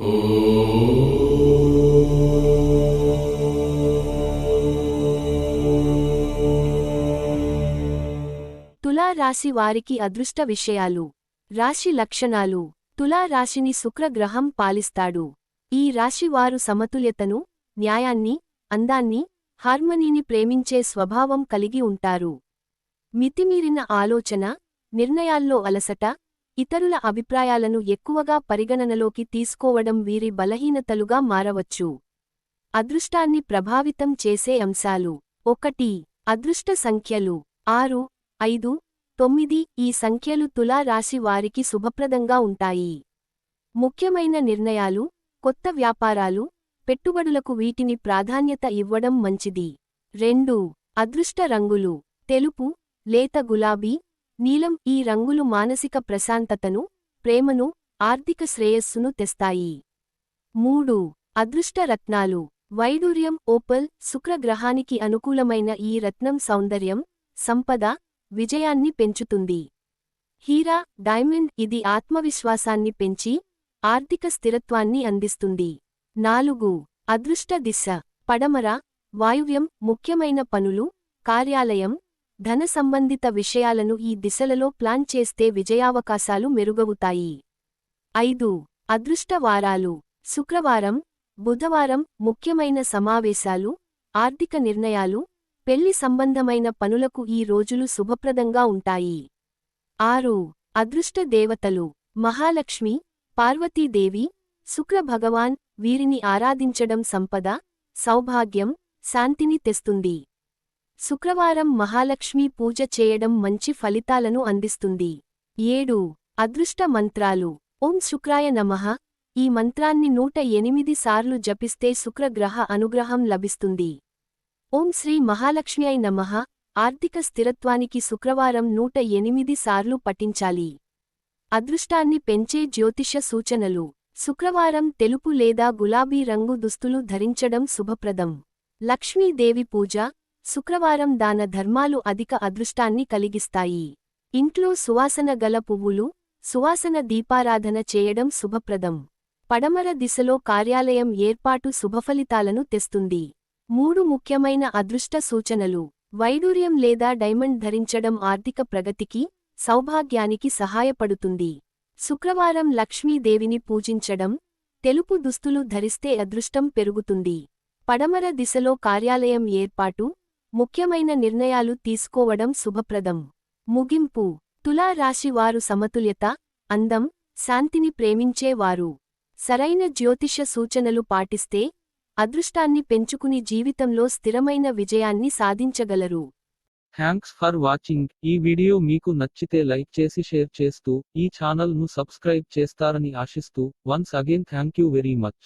తులా రాశి వారికి అదృష్ట విషయాలు రాశి లక్షణాలు. తులా రాశిని శుక్రగ్రహం పాలిస్తాడు. ఈ రాశి వారు సమతుల్యతను న్యాయాన్ని అందాన్ని హార్మనీని ప్రేమించే స్వభావం కలిగి ఉంటారు. మితిమీరిన ఆలోచన నిర్ణయాల్లో అలసట ఇతరుల అభిప్రాయాలను ఎక్కువగా పరిగణనలోకి తీసుకోవడం వీరి బలహీనతలుగా మారవచ్చు. అదృష్టాన్ని ప్రభావితం చేసే అంశాలు ఒకటి అదృష్ట సంఖ్యలు. ఆరు ఐదు తొమ్మిది ఈ సంఖ్యలు తులా రాశి వారికి శుభప్రదంగా ఉంటాయి. ముఖ్యమైన నిర్ణయాలు కొత్త వ్యాపారాలు పెట్టుబడులకు వీటిని ప్రాధాన్యత ఇవ్వడం మంచిది. రెండు అదృష్ట రంగులు. తెలుపు లేత గులాబీ నీలం ఈ రంగులు మానసిక ప్రశాంతతను ప్రేమను ఆర్థిక శ్రేయస్సును తెస్తాయి. మూడు. అదృష్ట రత్నాలు. వైడూర్యం ఓపల్ శుక్రగ్రహానికి అనుకూలమైన ఈ రత్నం సౌందర్యం సంపద విజయాన్ని పెంచుతుంది. హీరా డైమండ్ ఇది ఆత్మవిశ్వాసాన్ని పెంచి ఆర్థిక స్థిరత్వాన్ని అందిస్తుంది. నాలుగు. అదృష్ట దిశ. పడమర వాయువ్యం ముఖ్యమైన పనులు కార్యాలయం ధన సంబంధిత విషయాలను ఈ దిశలలో ప్లాన్ చేస్తే విజయావకాశాలు మెరుగవుతాయి. ఐదు. అదృష్ట వారాలు శుక్రవారం బుధవారం ముఖ్యమైన సమావేశాలు ఆర్థిక నిర్ణయాలు పెళ్ళి సంబంధమైన పనులకు ఈ రోజులు శుభప్రదంగా ఉంటాయి. ఆరు. అదృష్ట దేవతలు. మహాలక్ష్మి పార్వతీదేవి శుక్ర భగవాన్ వీరిని ఆరాధించడం సంపద సౌభాగ్యం శాంతిని తెస్తుంది. శుక్రవారం మహాలక్ష్మీ పూజ చేయడం మంచి ఫలితాలను అందిస్తుంది. ఏడు. అదృష్ట మంత్రాలు. ఓం శుక్రాయ నమః. ఈ మంత్రాన్ని నూట ఎనిమిది సార్లు జపిస్తే శుక్రగ్రహ అనుగ్రహం లభిస్తుంది. ఓం శ్రీ మహాలక్ష్మ్యై నమః. ఆర్థిక స్థిరత్వానికి శుక్రవారం నూట ఎనిమిది సార్లు పఠించాలి. అదృష్టాన్ని పెంచే జ్యోతిష సూచనలు. శుక్రవారం తెలుపు లేదా గులాబీ రంగు దుస్తులు ధరించడం శుభప్రదం. లక్ష్మీదేవి పూజ. శుక్రవారం దాన ధర్మాలు అధిక అదృష్టాన్ని కలిగిస్తాయి. ఇంట్లో సువాసన గల పువ్వులు సువాసన దీపారాధన చేయడం శుభప్రదం. పడమర దిశలో కార్యాలయం ఏర్పాటు శుభఫలితాలను తెస్తుంది. మూడు ముఖ్యమైన అదృష్ట సూచనలు. వైడూర్యం లేదా డైమండ్ ధరించడం ఆర్థిక ప్రగతికి సౌభాగ్యానికి సహాయపడుతుంది. శుక్రవారం లక్ష్మీదేవిని పూజించడం తెలుపు దుస్తులు ధరిస్తే అదృష్టం పెరుగుతుంది. పడమర దిశలో కార్యాలయం ఏర్పాటు ముఖ్యమైన నిర్ణయాలు తీసుకోవడం శుభప్రదం. ముగింపు. తులా రాశి వారు సమతుల్యత అందం శాంతిని ప్రేమించేవారు. సరైన జ్యోతిష సూచనలు పాటిస్తే అదృష్టాన్ని పెంచుకుని జీవితంలో స్థిరమైన విజయాన్ని సాధించగలరు. థ్యాంక్స్ ఫర్ వాచింగ్ ఈ వీడియో మీకు నచ్చితే లైక్ చేసి షేర్ చేస్తూ ఈ ఛానల్ను సబ్స్క్రైబ్ చేస్తారని ఆశిస్తూ once again thank you very much